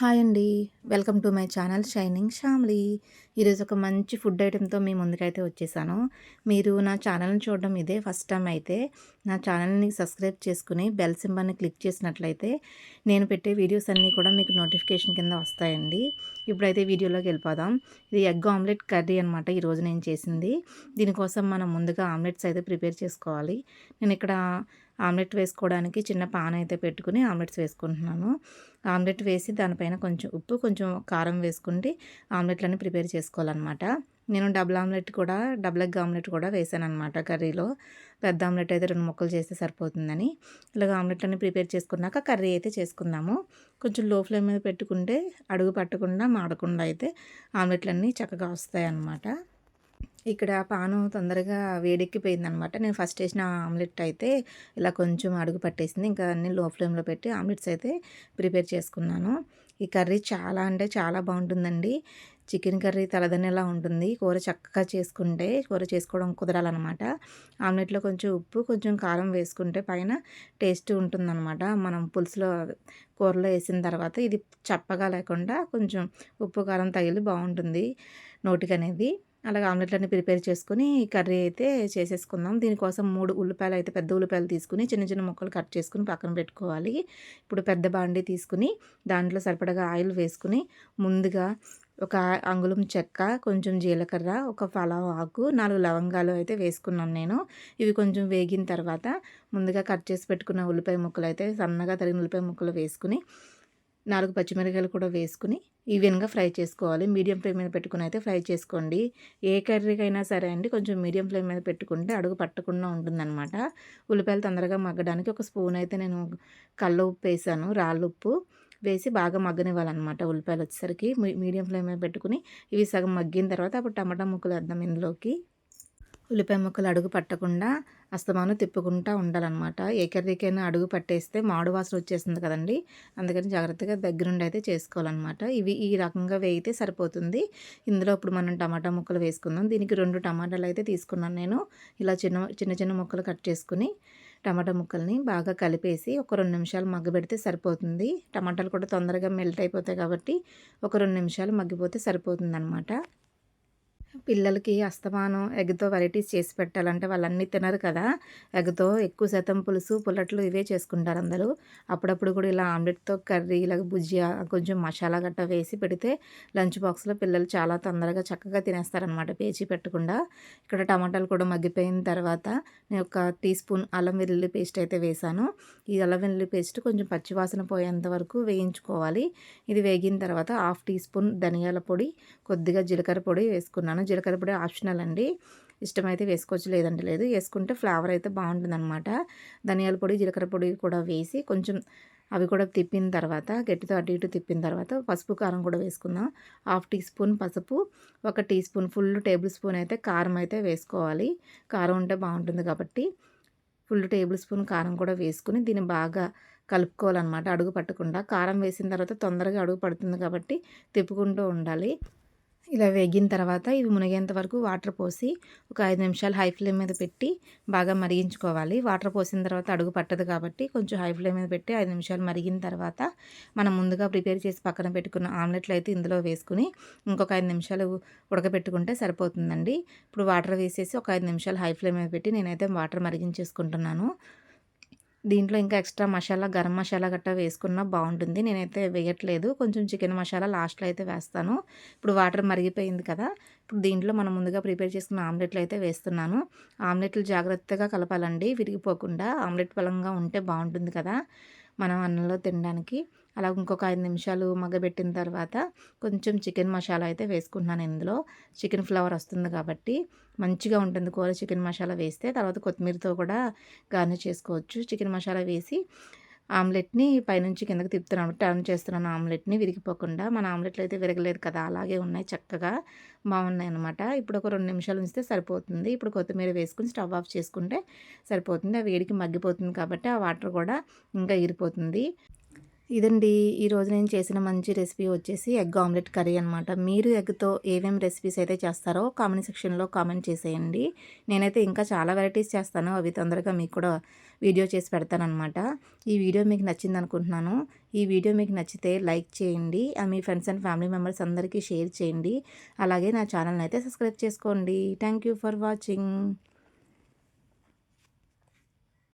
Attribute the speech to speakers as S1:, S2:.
S1: Hi అండి. Welcome to my channel shining Shamli ఈరోజు ఒక మంచి ఫుడ్ ఐటెంతో మీ ముందుకైతే వచ్చేసాను. మీరు నా ఛానల్ని చూడడం ఇదే ఫస్ట్ టైం అయితే నా ఛానల్ని సబ్స్క్రైబ్ చేసుకుని బెల్ సింబల్ని క్లిక్ చేసినట్లయితే నేను పెట్టే వీడియోస్ అన్నీ కూడా మీకు నోటిఫికేషన్ కింద వస్తాయండి. ఇప్పుడైతే వీడియోలోకి వెళ్ళిపోదాం. ఇది ఎగ్ ఆమ్లెట్ కర్రీ అనమాట ఈరోజు నేను చేసింది. దీనికోసం మనం ముందుగా ఆమ్లెట్స్ అయితే ప్రిపేర్ చేసుకోవాలి. నేను ఇక్కడ ఆమ్లెట్ వేసుకోవడానికి చిన్న పాన్ అయితే పెట్టుకుని ఆమ్లెట్స్ వేసుకుంటున్నాను. ఆమ్లెట్ వేసి దానిపైన కొంచెం ఉప్పు కొంచెం కారం వేసుకుంటే ఆమ్లెట్లన్నీ ప్రిపేర్ చేసుకోవాలన్నమాట. నేను డబుల్ ఆమ్లెట్ కూడా డబుల్ ఎగ్ ఆమ్లెట్ కూడా వేసాను అనమాట కర్రీలో. పెద్ద ఆమ్లెట్ అయితే రెండు ముక్కలు చేస్తే సరిపోతుందని. ఇలాగ ఆమ్లెట్లన్నీ ప్రిపేర్ చేసుకున్నాక కర్రీ అయితే చేసుకుందాము. కొంచెం లో ఫ్లేమ్ మీద పెట్టుకుంటే అడుగు పట్టకుండా మాడకుండా అయితే ఆమ్లెట్లన్నీ చక్కగా వస్తాయి అన్నమాట ఇక్కడ పాను తొందరగా వేడెక్కిపోయిందనమాట. నేను ఫస్ట్ వేసిన ఆమ్లెట్ అయితే ఇలా కొంచెం అడుగు పట్టేసింది. ఇంకా అన్ని లో ఫ్లేమ్లో పెట్టి ఆమ్లెట్స్ అయితే ప్రిపేర్ చేసుకున్నాను. ఈ కర్రీ చాలా అంటే చాలా బాగుంటుందండి. చికెన్ కర్రీ తలదన్నెలా ఉంటుంది. కూర చక్కగా చేసుకుంటే కూర చేసుకోవడం కుదరాలన్నమాట ఆమ్లెట్లో కొంచెం ఉప్పు కొంచెం కారం వేసుకుంటే పైన టేస్ట్ ఉంటుందన్నమాట మనం పులుసులో కూరలో వేసిన తర్వాత ఇది చప్పగా లేకుండా కొంచెం ఉప్పు కారం తగిలి బాగుంటుంది నోటికి అనేది అలాగే ఆమ్లెట్లన్నీ ప్రిపేర్ చేసుకుని కర్రీ అయితే చేసేసుకుందాం. దీనికోసం మూడు ఉల్లిపాయలు అయితే పెద్ద ఉల్లిపాయలు తీసుకుని చిన్న చిన్న ముక్కలు కట్ చేసుకుని పక్కన పెట్టుకోవాలి. ఇప్పుడు పెద్ద బాండీ తీసుకుని దాంట్లో సరిపడగా ఆయిల్ వేసుకుని ముందుగా ఒక అంగుళం చెక్క కొంచెం జీలకర్ర ఒక ఫలావ్ ఆకు నాలుగు లవంగాలు అయితే వేసుకున్నాను నేను. ఇవి కొంచెం వేగిన తర్వాత ముందుగా కట్ చేసి పెట్టుకున్న ఉల్లిపాయ ముక్కలు అయితే సన్నగా తరిగిన ఉల్లిపాయ ముక్కలు వేసుకుని నాలుగు పచ్చిమిరకాయలు కూడా వేసుకుని ఈవెన్గా ఫ్రై చేసుకోవాలి. మీడియం ఫ్లేమ్ మీద పెట్టుకుని అయితే ఫ్రై చేసుకోండి. ఏ కర్రీకైనా సరే అండి కొంచెం మీడియం ఫ్లేమ్ మీద పెట్టుకుంటే అడుగు పట్టకుండా ఉంటుందన్నమాట. ఉల్లిపాయలు తొందరగా మగ్గడానికి ఒక స్పూన్ అయితే నేను కళ్ళ ఉప్పు వేసాను. రాళ్ళు ఉప్పు వేసి బాగా మగ్గనివ్వాలన్నమాట ఉల్లిపాయలు వచ్చేసరికి. మీడియం ఫ్లేమ్ మీద పెట్టుకుని ఇవి సగం మగ్గిన తర్వాత అప్పుడు టమాటా ముక్కలు వేద్దాం ఇందులోకి. ఉల్లిపాయ ముక్కలు అడుగు పట్టకుండా అస్తమానం తిప్పుకుంటూ ఉండాలన్నమాట. ఏకరికైనా అడుగు పట్టేస్తే మాడు వాసన వచ్చేస్తుంది కదండి. అందుకని జాగ్రత్తగా దగ్గరుండి అయితే చేసుకోవాలన్నమాట. ఇవి ఈ రకంగా వేయితే సరిపోతుంది. ఇందులో ఇప్పుడు మనం టమాటా ముక్కలు వేసుకుందాం. దీనికి రెండు టమాటాలు అయితే తీసుకున్నాను నేను. ఇలా చిన్న చిన్న చిన్న ముక్కలు కట్ చేసుకుని టమాటా ముక్కల్ని బాగా కలిపేసి ఒక రెండు నిమిషాలు మగ్గబెడితే సరిపోతుంది. టమాటాలు కూడా తొందరగా మెల్ట్ అయిపోతాయి కాబట్టి ఒక రెండు నిమిషాలు మగ్గిపోతే సరిపోతుంది అనమాట పిల్లలకి అస్తమానం ఎగ్తో వెరైటీస్ చేసి పెట్టాలంటే వాళ్ళన్నీ తినరు కదా. ఎగ్తో ఎక్కువ శాతం పులుసు పుల్లట్లు ఇవే చేసుకుంటారు అందరూ. అప్పుడప్పుడు కూడా ఇలా ఆమ్లెట్తో కర్రీ ఇలా భుజియా కొంచెం మసాలా గట్ట వేసి పెడితే లంచ్ బాక్స్లో పిల్లలు చాలా తొందరగా చక్కగా తినేస్తారనమాట పేచి పెట్టకుండా. ఇక్కడ టమాటాలు కూడా మగ్గిపోయిన తర్వాత నేను ఒక టీ స్పూన్ అల్లం వెల్లుల్లి పేస్ట్ అయితే వేసాను. ఈ అల్లం వెల్లుల్లి పేస్ట్ కొంచెం పచ్చివాసన పోయేంత వరకు వేయించుకోవాలి. ఇది వేగిన తర్వాత హాఫ్ టీ స్పూన్ ధనియాల పొడి కొద్దిగా జీలకర్ర పొడి వేసుకున్నాను. జీలకర్ర పొడి ఆప్షనల్ అండి. ఇష్టమైతే వేసుకోవచ్చు లేదంటే లేదు. వేసుకుంటే ఫ్లేవర్ అయితే బాగుంటుందన్నమాట. ధనియాల పొడి జీలకర్ర పొడి కూడా వేసి కొంచెం అవి కూడా తిప్పిన తర్వాత గట్టితో అటు ఇటు తిప్పిన తర్వాత పసుపు కారం కూడా వేసుకుందాం. హాఫ్ టీ స్పూన్ పసుపు ఒక teaspoon full tablespoon అయితే కారం అయితే వేసుకోవాలి. కారం ఉంటే బాగుంటుంది కాబట్టి ఫుల్ టేబుల్ స్పూన్ కారం కూడా వేసుకుని దీన్ని బాగా కలుపుకోవాలన్నమాట అడుగు పట్టకుండా. కారం వేసిన తర్వాత తొందరగా అడుగు పడుతుంది కాబట్టి తిప్పుకుంటూ ఉండాలి. ఇలా వేగిన తర్వాత ఇవి మునిగేంత వరకు వాటర్ పోసి ఒక ఐదు నిమిషాలు హై ఫ్లేమ్ మీద పెట్టి బాగా మరిగించుకోవాలి. వాటర్ పోసిన తర్వాత అడుగు పట్టదు కాబట్టి కొంచెం హై ఫ్లేమ్ మీద పెట్టి ఐదు నిమిషాలు మరిగిన తర్వాత మనం ముందుగా ప్రిపేర్ చేసి పక్కన పెట్టుకున్న ఆమ్లెట్లు అయితే ఇందులో వేసుకుని ఇంకొక ఐదు నిమిషాలు ఉడకబెట్టుకుంటే సరిపోతుందండి. ఇప్పుడు వాటర్ వేసేసి ఒక ఐదు నిమిషాలు హై ఫ్లేమ్ మీద పెట్టి నేనైతే వాటర్ మరిగించేసుకుంటున్నాను. దీంట్లో ఇంకా ఎక్స్ట్రా మసాలా గరం మసాలా గట్టా వేసుకున్నా బాగుంటుంది. నేనైతే వేయట్లేదు. కొంచెం చికెన్ మసాలా లాస్ట్లో అయితే వేస్తాను. ఇప్పుడు వాటర్ మరిగిపోయింది కదా ఇప్పుడు దీంట్లో మనం ముందుగా ప్రిపేర్ చేసుకున్న ఆమ్లెట్లు అయితే వేస్తున్నాను. ఆమ్లెట్లు జాగ్రత్తగా కలపాలండి. విరిగిపోకుండా ఆమ్లెట్ బలంగా ఉంటే బాగుంటుంది కదా. మనం అన్నంలో తినడానికి. అలా ఇంకొక ఐదు నిమిషాలు మగ్గబెట్టిన తర్వాత కొంచెం చికెన్ మసాలా అయితే వేసుకుంటున్నాను ఇందులో. చికెన్ ఫ్లవర్ వస్తుంది కాబట్టి మంచిగా ఉంటుంది కూర చికెన్ మసాలా వేస్తే. తర్వాత కొత్తిమీరతో కూడా గార్నిష్ చేసుకోవచ్చు. చికెన్ మసాలా వేసి ఆమ్లెట్ని పైనుంచి కిందకి తిప్పుతున్నాను. టర్న్ చేస్తున్నాను ఆమ్లెట్ని విరిగిపోకుండా. మన ఆమ్లెట్లు అయితే విరగలేదు కదా అలాగే ఉన్నాయి చక్కగా. బాగున్నాయి అనమాట ఇప్పుడు ఒక రెండు నిమిషాలు ఉంచితే సరిపోతుంది. ఇప్పుడు కొత్తిమీర వేసుకుని స్టవ్ ఆఫ్ చేసుకుంటే సరిపోతుంది. ఆ వేడికి మగ్గిపోతుంది కాబట్టి ఆ వాటర్ కూడా ఇంకా ఇరిపోతుంది ఇదండి ఈరోజు నేను చేసిన మంచి రెసిపీ వచ్చేసి ఎగ్ ఆమ్లెట్ కర్రీ అనమాట మీరు ఎగ్తో ఏమేమి రెసిపీస్ అయితే చేస్తారో కామెంట్ సెక్షన్లో కామెంట్ చేసేయండి. నేనైతే ఇంకా చాలా వెరైటీస్ చేస్తాను. అవి తొందరగా మీకు కూడా వీడియో చేసి పెడతానమాట ఈ వీడియో మీకు నచ్చింది అనుకుంటున్నాను. ఈ వీడియో మీకు నచ్చితే లైక్ చేయండి. మీ ఫ్రెండ్స్ అండ్ ఫ్యామిలీ మెంబర్స్ అందరికీ షేర్ చేయండి. అలాగే నా ఛానల్ని అయితే సబ్స్క్రైబ్ చేసుకోండి. Thank for watching